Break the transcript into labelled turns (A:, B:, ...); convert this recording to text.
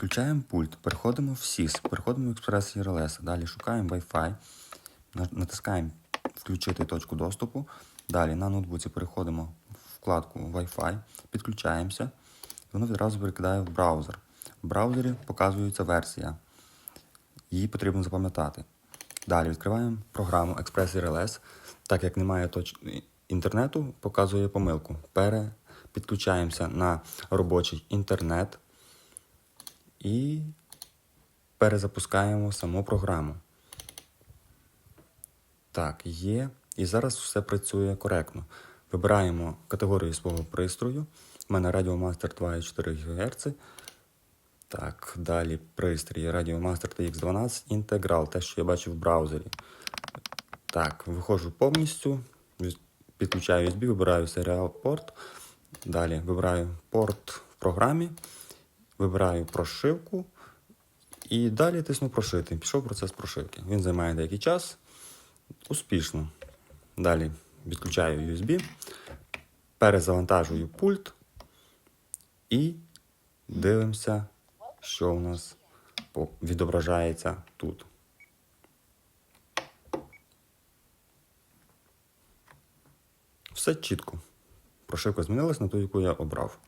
A: Включаємо пульт, переходимо в SIS, переходимо в Express RLS, далі шукаємо Wi-Fi, натискаємо Включити точку доступу. Далі на ноутбуці переходимо в вкладку Wi-Fi, підключаємося, воно відразу перекидає в браузер. В браузері показується версія. Її потрібно запам'ятати. Далі відкриваємо програму Express RLS. Так як немає точ... інтернету, показує помилку. Перепідключаємося на робочий інтернет і перезапускаємо саму програму. Так, є. І зараз все працює коректно. Вибираємо категорію свого пристрою. У мене Radiomaster 2,4 ГГц. Так, далі пристрій Radiomaster TX12 інтеграл, те, що я бачив в браузері. Так, виходжу повністю, підключаю USB, вибираю серіал порт. Далі вибираю порт в програмі, вибираю прошивку і далі тисну прошити. Пішов процес прошивки. Він займає деякий час. Успішно. Далі відключаю USB, перезавантажую пульт і дивимося, що у нас відображається тут. Все чітко. Прошивка змінилась на ту, яку я обрав.